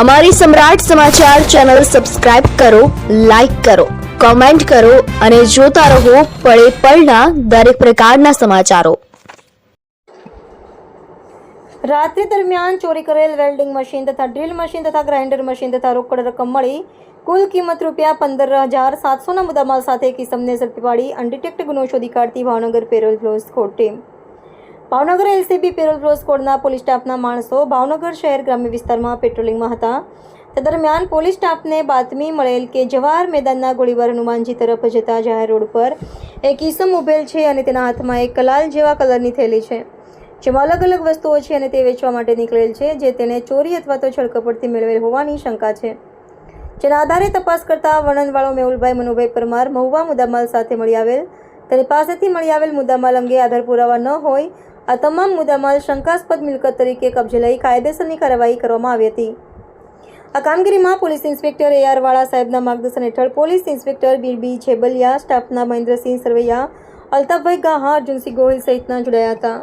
અમારી Samrat Samachar channel subscribe કરો, like કરો, કોમેન્ટ કરો અને જોતા રહો પળે પળના દરેક પ્રકારના સમાચારો. રાત્રિ દરમિયાન ચોરી કરેલ વેલ્ડિંગ મશીન તથા ડ્રીલ મશીન તથા ગ્રાઇન્ડર મશીન તથા રોકડ રકમ મળી. કુલ કિંમત રૂપિયા પંદર હજાર સાતસોના મુદ્દામાલ સાથે કિસમને ઝડપી પાડી અનડિટેક્ટ ગુનો શોધી કાઢતી Bhavnagar parole close squad team Bhavnagar LCB parole cross કોડના પોલીસ સ્ટાફના માણસો ભાવનગર શહેર ગ્રામ્ય વિસ્તારમાં પેટ્રોલિંગમાં હતા. તે દરમિયાન પોલીસ સ્ટાફને બાતમી મળેલ કે જવાહર મેદાનના ગોળીબાર હનુમાનજી તરફ જતા જાહેર રોડ પર એક ઈસમ ઉભેલ છે અને તેના હાથમાં એક કલાલ જેવા કલરની થેલી છે. જેમાં અલગ અલગ વસ્તુઓ છે અને તે વેચવા માટે નીકળેલ છે, જે તેને ચોરી અથવા તો છળકપટથી મેળવેલ હોવાની શંકા છે. જેના આધારે તપાસ કરતા વર્ણનવાળો મેહુલભાઈ મનુભાઈ પરમાર મહુવા મુદ્દામાલ સાથે મળી આવેલ. તેની પાસેથી મળી આવેલ મુદ્દામાલ અંગે આધાર પુરાવા ન હોય આ તમામ મુદ્દામાલ શંકાસ્પદ મિલકત તરીકે કબજે લઈ કાયદેસરની કાર્યવાહી કરવામાં આવી હતી. આ કામગીરીમાં પોલીસ ઇન્સ્પેક્ટર એ આર વાળા સાહેબના માર્ગદર્શન હેઠળ પોલીસ ઇન્સ્પેક્ટર બીરબી છેબલિયા, સ્ટાફના મહેન્દ્રસિંહ સરવૈયા, અલ્તાફભાઈ ગાહા, અર્જુનસિંહ ગોહિલ સહિતના જોડાયા હતા.